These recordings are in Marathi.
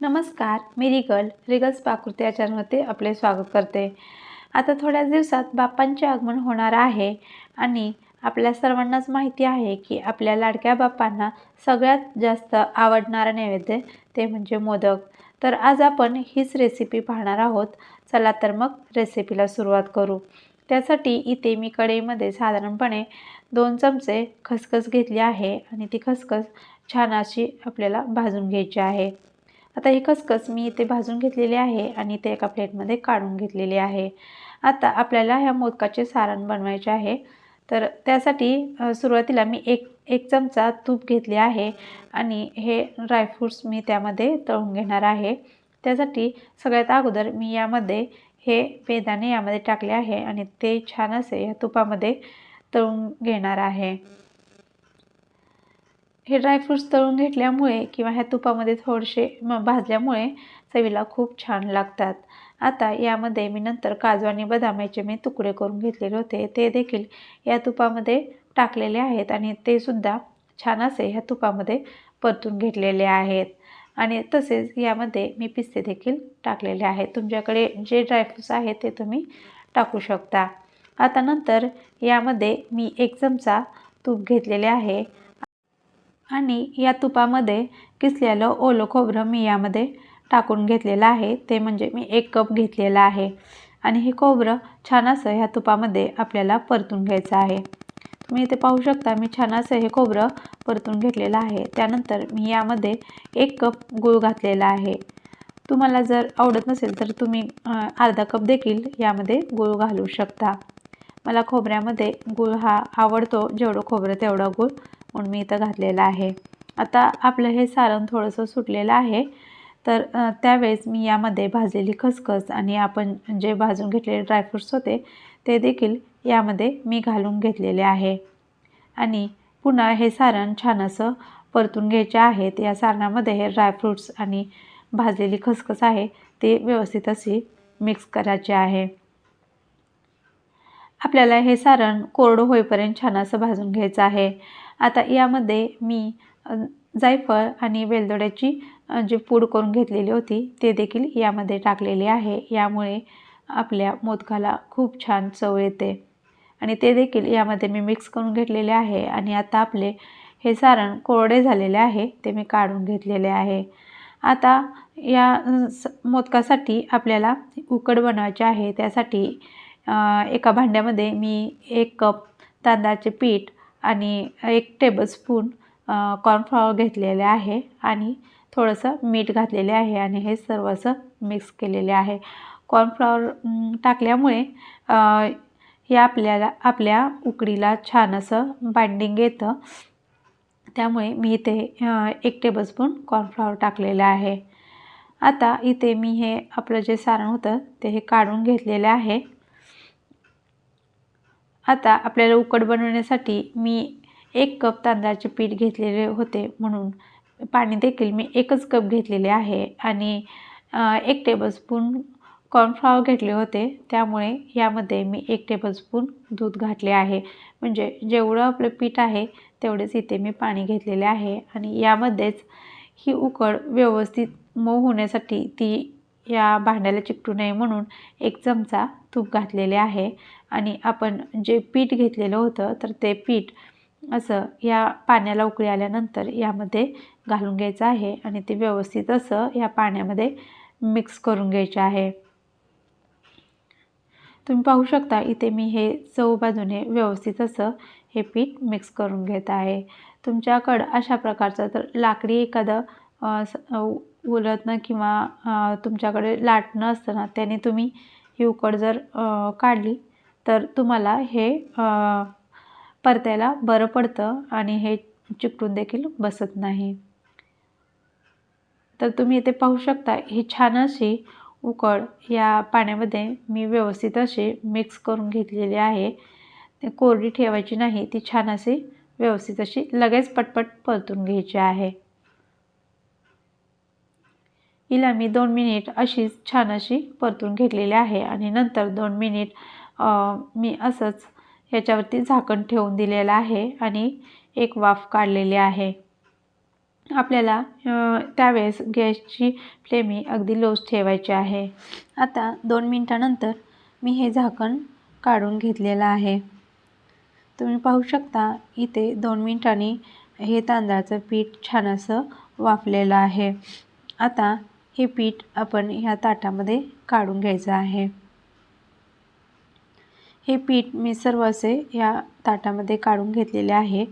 नमस्कार मी रिगल रिगल्स पाकृती या चॅनलमध्ये आपले स्वागत करते. आता थोड्याच दिवसात बाप्पांचे आगमन होणार आहे आणि आपल्या सर्वांनाच माहिती आहे की आपल्या लाडक्या बाप्पांना सगळ्यात जास्त आवडणारा नैवेद्य ते म्हणजे मोदक. तर आज आपण हीच रेसिपी पाहणार आहोत. चला तर मग रेसिपीला सुरुवात करू. त्यासाठी इथे मी कढईमध्ये साधारणपणे दोन चमचे खसखस घेतली आहे आणि ती खसखस छान अशी आपल्याला भाजून घ्यायची आहे. आता ही खसखस मी इथे भाजून घेतलेली आहे आणि ते एका प्लेटमध्ये काढून घेतलेली आहे. आता आपल्याला ह्या मोदकाचे सारण बनवायचे आहे. तर त्यासाठी सुरुवातीला मी एक एक चमचा तूप घेतले आहे आणि हे ड्रायफ्रूट्स मी त्यामध्ये तळून घेणार आहे. त्यासाठी सगळ्यात अगोदर मी यामध्ये हे बेदाणे यामध्ये टाकले आहे आणि ते छान असे या तुपामध्ये तळून घेणार आहे. हे ड्रायफ्रूट्स तळून घेतल्यामुळे किंवा ह्या तुपामध्ये थोडेसे म भाजल्यामुळे चवीला खूप छान लागतात. आता यामध्ये मी नंतर काजू आणि बदामाचे मी तुकडे करून घेतलेले होते. ते देखील या तुपामध्ये टाकलेले आहेत आणि ते सुद्धा छान असे ह्या तुपामध्ये परतून घेतलेले आहेत. आणि तसेच यामध्ये मी पिस्ते देखील टाकलेले आहेत. तुमच्याकडे जे ड्रायफ्रूट्स आहेत ते तुम्ही टाकू शकता. आता नंतर यामध्ये मी एक चमचा तूप घेतलेले आहे. आणि या तुपामध्ये किसलेलं ओलं खोबरं मी यामध्ये टाकून घेतलेलं आहे. ते म्हणजे मी एक कप घेतलेलं आहे. आणि हे खोबरं छान असं ह्या तुपामध्ये आपल्याला परतून घ्यायचं आहे. तुम्ही इथे पाहू शकता मी छान असं हे खोबरं परतून घेतलेलं आहे. त्यानंतर मी यामध्ये एक कप गूळ घातलेला आहे. तुम्हाला जर आवडत नसेल तर तुम्ही अर्धा कप देखील यामध्ये गूळ घालू शकता. मला खोबऱ्यामध्ये गूळ हा आवडतो जेवढं खोबरं तेवढं गूळ. म्हणून मी इथं घातलेलं आहे. आता आपलं हे सारण थोडंसं सुटलेलं आहे. तर त्यावेळेस मी यामध्ये भाजलेली खसखस आणि आपण जे भाजून घेतलेले ड्रायफ्रूट्स होते ते देखील यामध्ये मी घालून घेतलेले आहे. आणि पुन्हा हे सारण छान असं परतून घ्यायचे आहेत या सारणामध्ये हे ड्रायफ्रूट्स आणि भाजलेली खसखस आहे ते व्यवस्थित अशी मिक्स करायचे आहे. आपल्याला हे सारण कोरडं होईपर्यंत छान असं भाजून घ्यायचं आहे. आता यामध्ये मी जायफळ आणि वेलदोड्याची जी पूड करून घेतलेली होती ते देखील यामध्ये टाकलेली आहे. यामुळे आपल्या मोदकाला खूप छान चव येते. आणि ते देखील यामध्ये मी मिक्स करून घेतलेले आहे. आणि आता आपले हे सारण कोरडे झालेले आहे ते मी काढून घेतलेले आहे. आता या मोदकासाठी आपल्याला उकड बनवायचे आहे. त्यासाठी एका भांड्यामध्ये मी एक कप तांदळाचे पीठ आणि एक टेबलस्पून कॉर्नफ्लॉवर घेतलेले आहे आणि थोडंसं मीठ घातलेले आहे आणि हे सर्व असं मिक्स केलेले आहे. कॉर्नफ्लॉवर टाकल्यामुळे हे आपल्याला आपल्या उकडीला छान असं बाइंडिंग येतं. त्यामुळे मी इथे एक टेबलस्पून कॉर्नफ्लॉवर टाकलेलं आहे. आता इथे मी हे आपलं जे सारण होतं ते हे काढून घेतलेलं आहे. आता आपल्याला उकड बनवण्यासाठी मी एक कप तांदळाचे पीठ घेतलेले होते म्हणून पाणी देखील मी एकच कप घेतलेले आहे. आणि एक टेबलस्पून कॉर्नफ्लॉवर घेतले होते. त्यामुळे यामध्ये मी एक टेबलस्पून दूध घातले आहे. म्हणजे जेवढं आपलं पीठ आहे तेवढेच इथे मी पाणी घेतलेले आहे. आणि यामध्येच ही उकड व्यवस्थित मऊ होण्यासाठी ती या भांड्याला चिकटू नये म्हणून एक चमचा तूप घातलेले आहे. आणि आपण जे पीठ घेतलेलं होतं तर ते पीठ असं या पाण्याला उकळी आल्यानंतर यामध्ये घालून घ्यायचं आहे. आणि ते व्यवस्थित असं या पाण्यामध्ये मिक्स करून घ्यायचे आहे. तुम्ही पाहू शकता इथे मी हे चव बाजूने व्यवस्थित असं हे पीठ मिक्स करून घेत आहे. तुमच्याकडं अशा प्रकारचं तर लाकडी एखादं उलटणं किंवा तुमच्याकडे लाटणं असतं ना त्याने तुम्ही ही उकड जर काढली तर तुम्हाला हे परतायला बरं पडतं आणि हे चिकटून देखील बसत नाही. तर तुम्ही इथे पाहू शकता ही छान अशी उकळ या पाण्यामध्ये मी व्यवस्थित अशी मिक्स करून घेतलेली आहे. ते कोरडी ठेवायची नाही ती छान अशी व्यवस्थित अशी लगेच पटपट परतून घ्यायची आहे. हिला मी दोन मिनिट अशीच छान अशी परतून घेतलेली आहे आणि नंतर दोन मिनिट मी असंच ह्याच्यावरती झाकण ठेवून दिलेलं आहे आणि एक वाफ काढलेली आहे. आपल्याला त्यावेळेस गॅसची फ्लेमी अगदी लोज ठेवायची आहे. आता दोन मिनटानंतर मी हे झाकण काढून घेतलेलं आहे. तुम्ही पाहू शकता इथे दोन मिनटांनी हे तांदळाचं पीठ छान असं वाफलेलं आहे. आता हे पीठ आपण ह्या ताटामध्ये काढून घ्यायचं आहे. हे पीठ मी सर्व असे या ताटामध्ये काढून घेतलेले आहे.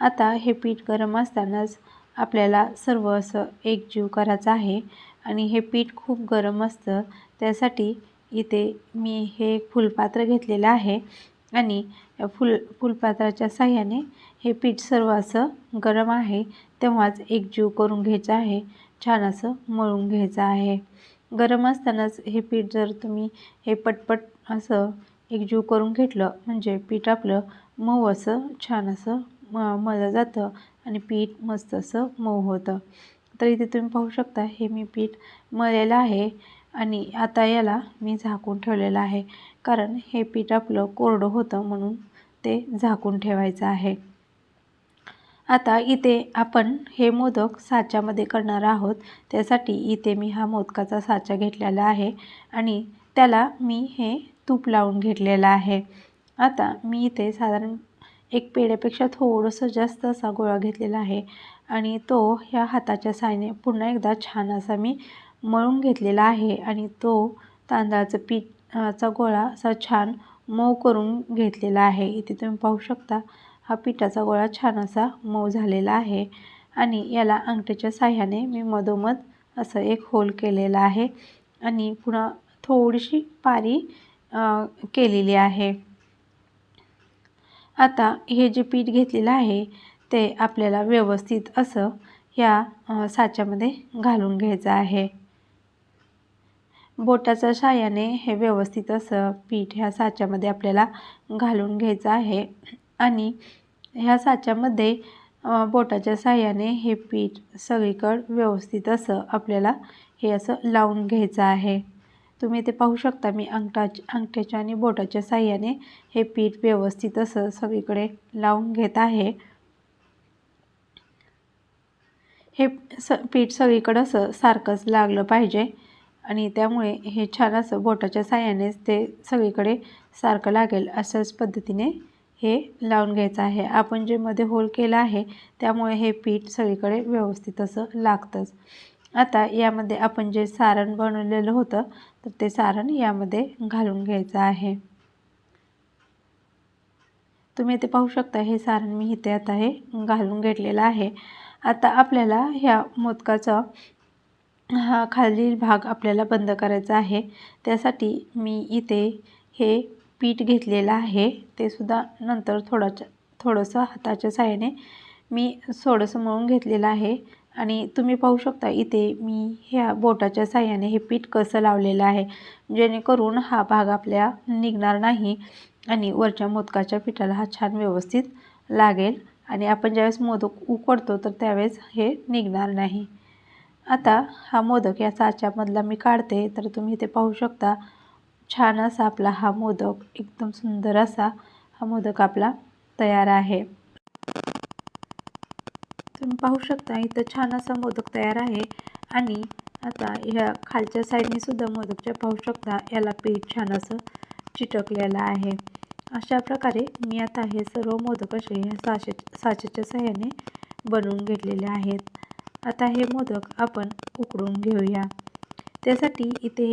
आता हे पीठ गरम असतानाच आपल्याला सर्व असं एकजीव करायचं आहे आणि हे पीठ खूप गरम असतं. त्यासाठी इथे मी हे फुलपात्र घेतलेलं आहे आणि फुल फुलपात्राच्या साह्याने हे पीठ सर्व असं गरम आहे. तेव्हाच एकजीव करून घ्यायचं आहे. छान असं मळून घ्यायचं आहे. गरम असतानाच हे पीठ जर तुम्ही हे पटपट असं एकजीव करून घेतलं म्हणजे पीठ आपलं मऊ असं छान असं म मळलं जातं आणि पीठ मस्त असं मऊ होतं. तर इथे तुम्ही पाहू शकता हे मी पीठ मळलेलं आहे आणि आता याला मी झाकून ठेवलेलं आहे. कारण हे पीठ आपलं कोरडं होतं म्हणून ते झाकून ठेवायचं आहे. आता इथे आपण हे मोदक साच्यामध्ये करणार आहोत. त्यासाठी इथे मी हा मोदकाचा साचा घेतलेला आहे आणि त्याला मी हे तूप लावून घेतलेलं आहे. आता मी इथे साधारण एक पेढ्यापेक्षा थोडंसं जास्त असा गोळा घेतलेला आहे आणि तो ह्या हाताच्या सायने पुन्हा एकदा छान असा मी मळून घेतलेला आहे आणि तो तांदळाचं पीठ गोळा असा छान मऊ करून घेतलेला आहे. इथे तुम्ही पाहू शकता हा पिठाचा गोळा छान असा मऊ झालेला आहे. आणि याला अंगठ्याच्या साह्याने मी मधोमध असं एक होल केलेला आहे. आणि पुन्हा थोडीशी पारी केलेली आहे. आता हे जे पीठ घेतलेलं आहे ते आपल्याला व्यवस्थित असं या साच्यामध्ये घालून घ्यायचं आहे. बोटाच्या साह्याने हे व्यवस्थित असं पीठ ह्या साच्यामध्ये आपल्याला घालून घ्यायचं आहे. आणि ह्या साच्यामध्ये बोटाच्या साह्याने हे पीठ सगळीकडं व्यवस्थित असं आपल्याला हे असं लावून घ्यायचं आहे. तुम्ही ते पाहू शकता मी अंगठाच्या अंगठ्याच्या आणि बोटाच्या साह्याने हे पीठ व्यवस्थित असं सगळीकडे लावून घेत आहे. हे स पीठ सगळीकडं असं सारखंच लागलं पाहिजे आणि त्यामुळे हे छान असं बोटाच्या साह्यानेच ते सगळीकडे सारखं लागेल अशाच पद्धतीने. हे लावून घ्यायचं आहे. आपण जे मध्ये होल केलं आहे त्यामुळे हे पीठ सगळीकडे व्यवस्थित असं लागतंच. आता यामध्ये आपण जे सारण बनवलेलं होतं तर ते सारण यामध्ये घालून घ्यायचं आहे. तुम्ही इथे पाहू शकता हे सारण मी इथे आता हे घालून घेतलेलं आहे. आता आपल्याला ह्या मोदकाचा हा खालील भाग आपल्याला बंद करायचा आहे. त्यासाठी मी इथे हे पीठ घेतलेलं आहे. ते सुद्धा नंतर थोडंसं थोडंसं हाताच्या साहाय्याने मी थोडंसं मळून घेतलेलं आहे. आणि तुम्ही पाहू शकता इथे मी ह्या बोटाच्या साह्याने हे पीठ कसं लावलेलं आहे. जेणेकरून हा भाग आपल्या निघणार नाही आणि वरच्या मोदकाच्या पिठाला हा छान व्यवस्थित लागेल. आणि आपण ज्यावेळेस मोदक उकडतो तर त्यावेळेस हे निघणार नाही. आता हा मोदक या साच्यामधला मी काढते तर तुम्ही इथे पाहू शकता छान असा आपला हा मोदक एकदम सुंदर असा हा मोदक आपला तयार आहे. तुम्ही पाहू शकता इथं छान असा मोदक तयार आहे आणि आता ह्या खालच्या साईडने सुद्धा मोदकच्या पाहू शकता याला पीठ छान असं चिटकलेलं आहे. अशा प्रकारे मी आता हे सर्व मोदक असे ह्या साचे साचेच्या साह्याने बनवून घेतलेले आहेत. आता हे मोदक आपण उकडून घेऊया. त्यासाठी इथे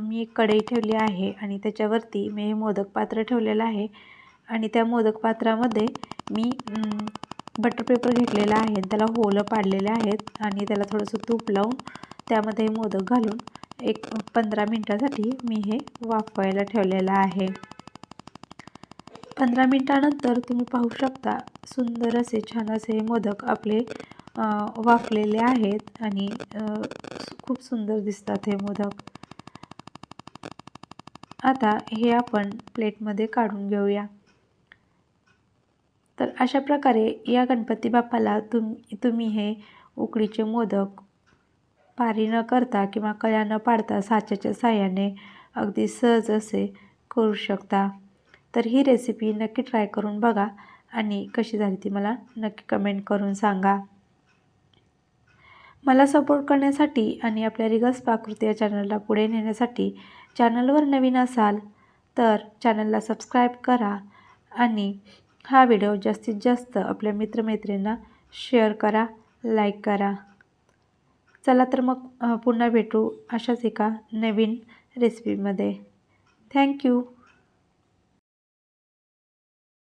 मी एक कढई ठेवली आहे आणि त्याच्यावरती मी हे मोदक पात्र ठेवलेलं आहे. आणि त्या मोदक पात्रामध्ये मी बटर पेपर घेतलेला आहे. त्याला होलं पाडलेले आहेत आणि त्याला थोडंसं तूप लावून त्यामध्ये मोदक घालून एक पंधरा मिनटासाठी मी हे वाफवायला ठेवलेलं आहे. पंधरा मिनटानंतर तुम्ही पाहू शकता सुंदर असे छान असे मोदक आपले वाफलेले आहेत आणि खूप सुंदर दिसतात हे मोदक. आता हे आपण प्लेटमध्ये काढून घेऊया. तर अशा प्रकारे या गणपती बाप्पाला तुम तुम्ही हे उकडीचे मोदक पारी न करता किंवा कळ्या न पाडता साच्याच्या साह्याने अगदी सहज असे करू शकता. तर ही रेसिपी नक्की ट्राय करून बघा आणि कशी झाली ती मला नक्की कमेंट करून सांगा. मला सपोर्ट करण्यासाठी आणि आपल्या रिगल्स पाकृती या चॅनलला पुढे नेण्यासाठी चॅनलवर नवीन असाल तर चॅनलला सबस्क्राईब करा आणि हा व्हिडिओ जास्तीत जास्त आपल्या मित्रमैत्रिणींना शेअर करा लाईक करा. चला तर मग पुन्हा भेटू अशाच एका नवीन रेसिपीमध्ये थँक्यू